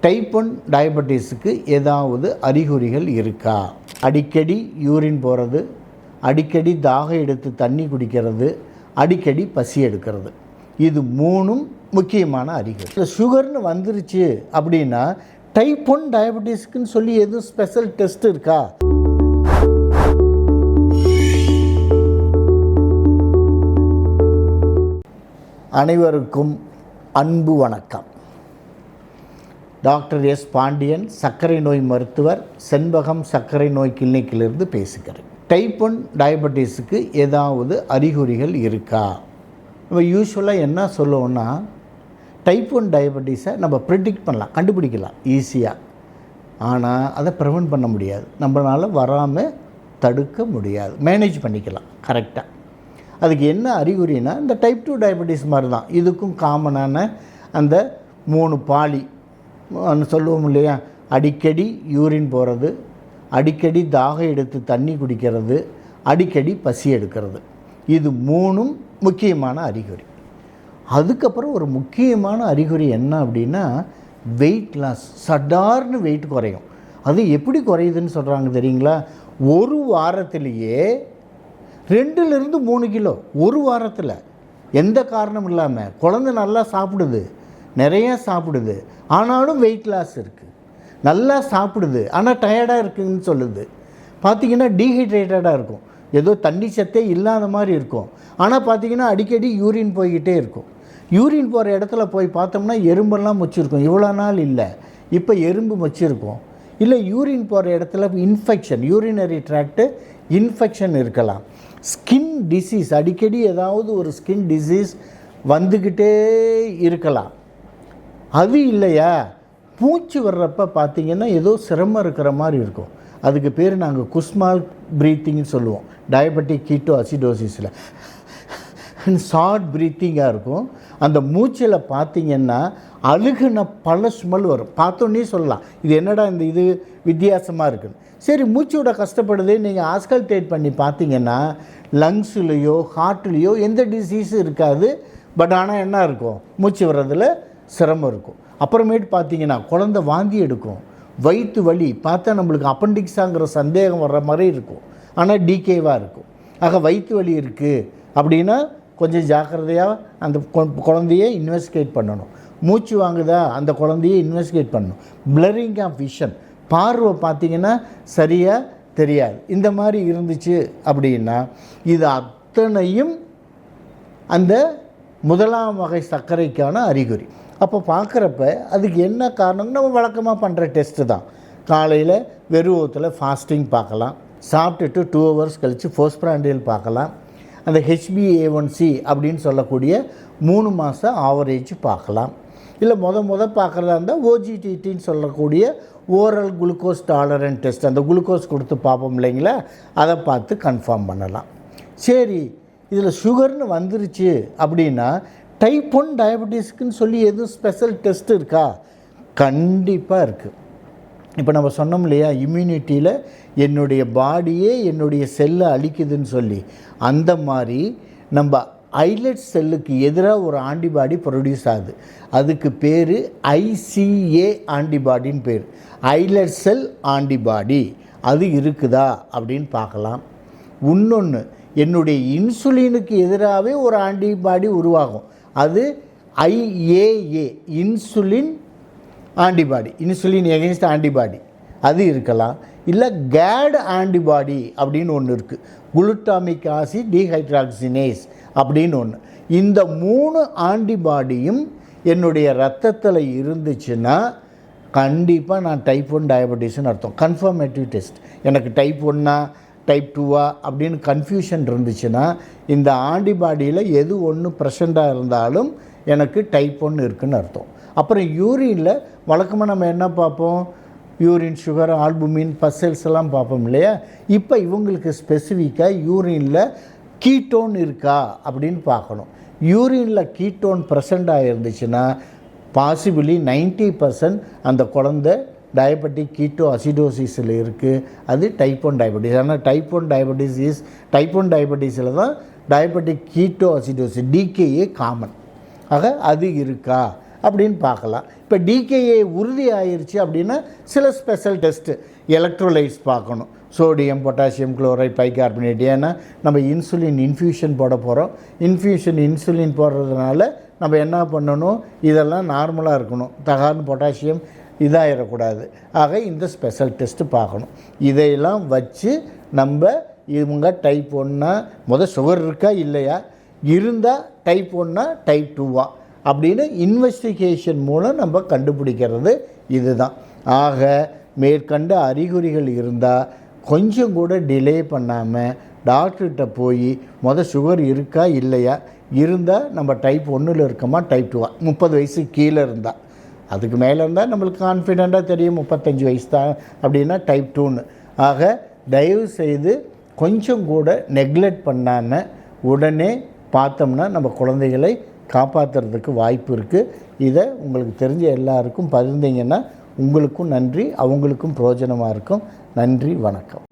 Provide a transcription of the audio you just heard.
Type one டயபெட்டிஸுக்கு ஏதாவது அறிகுறிகள் இருக்கா? அடிக்கடி யூரின் போகிறது அடிக்கடி தாகம் எடுத்து தண்ணி குடிக்கிறது அடிக்கடி பசி எடுக்கிறது. இது மூணும் முக்கியமான அறிகுறி. இந்த சுகர்னு வந்துருச்சு அப்படின்னா டைப் ஒன் டயபெட்டிஸ்க்குன்னு சொல்லி எதுவும் ஸ்பெஷல் டெஸ்ட் இருக்கா? அனைவருக்கும் அன்பு வணக்கம். டாக்டர் எஸ் பாண்டியன் சர்க்கரை நோய் மருத்துவர் செண்பகம் சர்க்கரை நோய் கிளினிக்கிலிருந்து பேசுகிறேன் டைப் ஒன் டயபெட்டிஸுக்கு ஏதாவது அறிகுறிகள் இருக்கா? நம்ம யூஸ்வலாக என்ன சொல்லுவோம்னா டைப் ஒன் டயபெட்டிஸை நம்ம ப்ரிடிக்ட் பண்ணலாம் கண்டுபிடிக்கலாம் ஈஸியாக ஆனால் அதை ப்ரிவெண்ட் பண்ண முடியாது. நம்மளால் வராமல் தடுக்க முடியாது. மேனேஜ் பண்ணிக்கலாம் கரெக்டாக அதுக்கு என்ன அறிகுறினா இந்த டைப் டூ டயபெட்டிஸ் மாதிரி தான் இதுக்கும் காமனான அந்த மூணு பாலி சொல்லுவோம் இல்லையா? அடிக்கடி யூரின் போகிறது அடிக்கடி தாகம் எடுத்து தண்ணி குடிக்கிறது அடிக்கடி பசி எடுக்கிறது. இது மூணும் முக்கியமான அறிகுறி. அதுக்கப்புறம் ஒரு முக்கியமான அறிகுறி என்ன அப்படின்னா வெயிட் லாஸ் சடார்னு வெயிட் குறையும். அது எப்படி குறையுதுன்னு சொல்கிறாங்க தெரியுங்களா? ஒரு வாரத்திலேயே ரெண்டுலேருந்து மூணு கிலோ ஒரு வாரத்தில். எந்த காரணம் இல்லாமல் குழந்தை நல்லா சாப்பிடுது நிறையா சாப்பிடுது. ஆனாலும் வெயிட் லாஸ் இருக்குது நல்லா சாப்பிடுது. ஆனால் டயர்டாக இருக்குன்னு சொல்லுது. பார்த்தீங்கன்னா டீஹைட்ரேட்டடாக இருக்கும். ஏதோ தண்ணி சத்தே இல்லாத மாதிரி இருக்கும். ஆனால் பார்த்திங்கன்னா அடிக்கடி யூரின் போய்கிட்டே இருக்கும். யூரின் போகிற இடத்துல போய் பார்த்தோம்னா எறும்பெல்லாம் மொச்சிருக்கும். இவ்வளோ நாள் இல்லை. இப்போ எறும்பு மொச்சிருக்கும். இல்லை யூரின் போகிற இடத்துல இன்ஃபெக்ஷன் யூரினரி ட்ராக்ட்டு இன்ஃபெக்ஷன் இருக்கலாம். ஸ்கின் டிசீஸ் அடிக்கடி ஏதாவது ஒரு ஸ்கின் டிசீஸ் வந்துக்கிட்டே இருக்கலாம். அது இல்லையா? மூச்சு வர்றப்ப பார்த்தீங்கன்னா ஏதோ சிரமம் இருக்கிற மாதிரி இருக்கும். அதுக்கு பேர் நாங்கள் குஸ்மால் ப்ரீத்திங்னு சொல்லுவோம். டயபெட்டிக் கீட்டோ அசிடோசிஸில் ஷார்ட் ப்ரீத்திங்காக இருக்கும். அந்த மூச்சில் பார்த்தீங்கன்னா அழுகுன பல ஸ்மெல் வரும். பார்த்தோன்னே சொல்லலாம். இது என்னடா இந்த இது வித்தியாசமாக இருக்குன்னு. சரி மூச்சு விட கஷ்டப்படுது நீங்கள் ஆஸ்கல்டேட் பண்ணி பார்த்தீங்கன்னா லங்ஸ்லேயோ ஹார்ட்லேயோ எந்த டிசீஸும் இருக்காது. பட் ஆனால் என்ன இருக்கும்? மூச்சு வர்றதில் சிரமம் இருக்கும். அப்புறமேட்டு பார்த்தீங்கன்னா குழந்தை வாந்தி எடுக்கும். வயிற்று வலி பார்த்தா நம்மளுக்கு அப்பண்டிக்ஸாங்கிற சந்தேகம் வர்ற மாதிரி இருக்கும். ஆனால் டிகேவாக இருக்கும். ஆக வயிற்று வலி இருக்குது அப்படின்னா கொஞ்சம் ஜாக்கிரதையாக அந்த கொ- குழந்தைய இன்வெஸ்டிகேட் பண்ணணும். மூச்சு வாங்குதா அந்த குழந்தைய இன்வெஸ்டிகேட் பண்ணணும். பிளரிங் ஆஃப் விஷன் பார்வை பார்த்தீங்கன்னா சரியாக தெரியாது. இந்த மாதிரி இருந்துச்சு அப்படின்னா இது அத்தனையும் அந்த முதலாம் வகை சர்க்கரைக்கான அறிகுறி. அப்போ பார்க்குறப்ப அதுக்கு என்ன காரணம் நம்ம வழக்கமாக பண்ணுற டெஸ்ட்டு தான். காலையில் வெறுவத்தில் ஃபாஸ்டிங் பார்க்கலாம். சாப்பிட்டுட்டு டூ ஹவர்ஸ் கழித்து போஸ்ட்பிராண்டியல் பார்க்கலாம். அந்த ஹெச்பிஏ ஒன்சி அப்படின்னு சொல்லக்கூடிய மூணு மாதம் ஆவரேஜ் பார்க்கலாம். இல்லை முத முத பார்க்குறதா இருந்தால் ஓஜிடிடின்னு சொல்லக்கூடிய ஓரல் குளுக்கோஸ் டாலரண்ட் டெஸ்ட் அந்த குளுக்கோஸ் கொடுத்து பார்ப்போம் இல்லைங்களா? அதை பார்த்து கன்ஃபார்ம் பண்ணலாம். சரி இதில் சுகர்னு வந்துருச்சு அப்படின்னா டைப் ஒன் டயபெட்டிஸ்க்குன்னு சொல்லி எதுவும் ஸ்பெஷல் டெஸ்ட் இருக்கா? கண்டிப்பாக இருக்குது இப்போ நம்ம சொன்னோம் இல்லையா இம்யூனிட்டியில் என்னுடைய பாடியே என்னுடைய செல்லை அழிக்குதுன்னு சொல்லி. அந்த மாதிரி நம்ம ஐலட் செல்லுக்கு எதிராக ஒரு ஆன்டிபாடி ப்ரொடியூஸ் ஆகுது. அதுக்கு பேர் ஐசிஏ ஆன்டிபாடின்னு பேர். ஐலட் செல் ஆன்டிபாடி அது இருக்குதா அப்படின்னு பார்க்கலாம். இன்னொன்று என்னுடைய இன்சுலினுக்கு எதிராகவே ஒரு ஆன்டிபாடி உருவாகும். அது IAA insulin antibody insulin against antibody அது இருக்கலாம். இல்லை கேட் ஆன்டிபாடி அப்படின்னு ஒன்று இருக்குது குளுட்டாமிக் ஆசிட் டீஹைட்ராக்சினேஸ் அப்படின்னு ஒன்று இந்த மூணு ஆன்டிபாடியும் என்னுடைய ரத்தத்தில் இருந்துச்சுன்னா கண்டிப்பாக நான் டைப் ஒன் டயபெட்டிஸ்னு அர்த்தம். கன்ஃபர்மேட்டிவ் டெஸ்ட் எனக்கு டைப் ஒன்னா டைப் டூவா அப்படின்னு கன்ஃபியூஷன் இருந்துச்சுன்னா இந்த ஆன்டிபாடியில் எது ஒன்று ப்ரெசண்ட்டாக இருந்தாலும் எனக்கு டைப் ஒன்று இருக்குதுன்னு அர்த்தம். அப்புறம் யூரினில் வழக்கமாக நம்ம என்ன பார்ப்போம்? யூரின் சுகர் ஆல்புமின் பசல்ஸ் எல்லாம் பார்ப்போம் இல்லையா? இப்போ இவங்களுக்கு ஸ்பெசிஃபிக்காக யூரினில் கீட்டோன் இருக்கா அப்படின்னு பார்க்கணும். யூரினில் கீட்டோன் ப்ரெசண்ட்டாக இருந்துச்சுன்னா பாசிபிளி 90% பர்சன்ட் அந்த குழந்தை டயபெட்டிக் கீட்டோ அசிடோசிஸில் இருக்குது அது டைப் ஒன் டயபெட்டிஸ் ஆனால் type one diabetes is type one டயபெட்டிஸில் தான் diabetic keto acidosis DKA common ஆக அது இருக்கா? அப்படின்னு பார்க்கலாம். இப்போ டிகேஏ உறுதி ஆயிடுச்சு அப்படின்னா சில ஸ்பெஷல் டெஸ்ட்டு எலக்ட்ரோலைட்ஸ் பார்க்கணும். சோடியம் பொட்டாசியம் குளோரைட் பைகார்பனேட் ஏன்னா நம்ம இன்சுலின் இன்ஃபியூஷன் போட போகிறோம் இன்ஃபியூஷன் இன்சுலின் போடுறதுனால நம்ம என்ன பண்ணணும்? இதெல்லாம் நார்மலாக இருக்கணும். தகார்னு பொட்டாசியம் இதாகிடக்கூடாது ஆக இந்த ஸ்பெஷல் டெஸ்ட்டு பார்க்கணும். இதையெல்லாம் வச்சு நம்ம இவங்க டைப் ஒன்னா முதல் சுகர் இருக்கா இல்லையா? இருந்தால் டைப் ஒன்னா டைப் டூவா அப்படின்னு இன்வெஸ்டிகேஷன் மூலம் நம்ம கண்டுபிடிக்கிறது இதுதான். ஆக மேற்கண்ட அறிகுறிகள் இருந்தால் கொஞ்சம் கூட டிலே பண்ணாமல் டாக்டர்கிட்ட போய் முதல் சுகர் இருக்கா இல்லையா? இருந்தால் நம்ம டைப் ஒன்றில் இருக்கோமா? டைப் டூவா முப்பது வயசு கீழே இருந்தால் அதுக்கு மேலே இருந்தால் நம்மளுக்கு கான்ஃபிடெண்ட்டாக தெரியும். முப்பத்தஞ்சு வயசு தான் அப்படின்னா டைப் டூன்னு ஆக தயவு செய்து கொஞ்சம் கூட நெக்லெக்ட் பண்ணாமல் உடனே பார்த்தோம்னா நம்ம குழந்தைகளை காப்பாற்றுறதுக்கு வாய்ப்பு இருக்குது இதை உங்களுக்கு தெரிஞ்ச எல்லாருக்கும் பகிர்ந்தீங்கன்னா உங்களுக்கும் நன்றி அவங்களுக்கும் பிரயோஜனமாக இருக்கும். நன்றி வணக்கம்.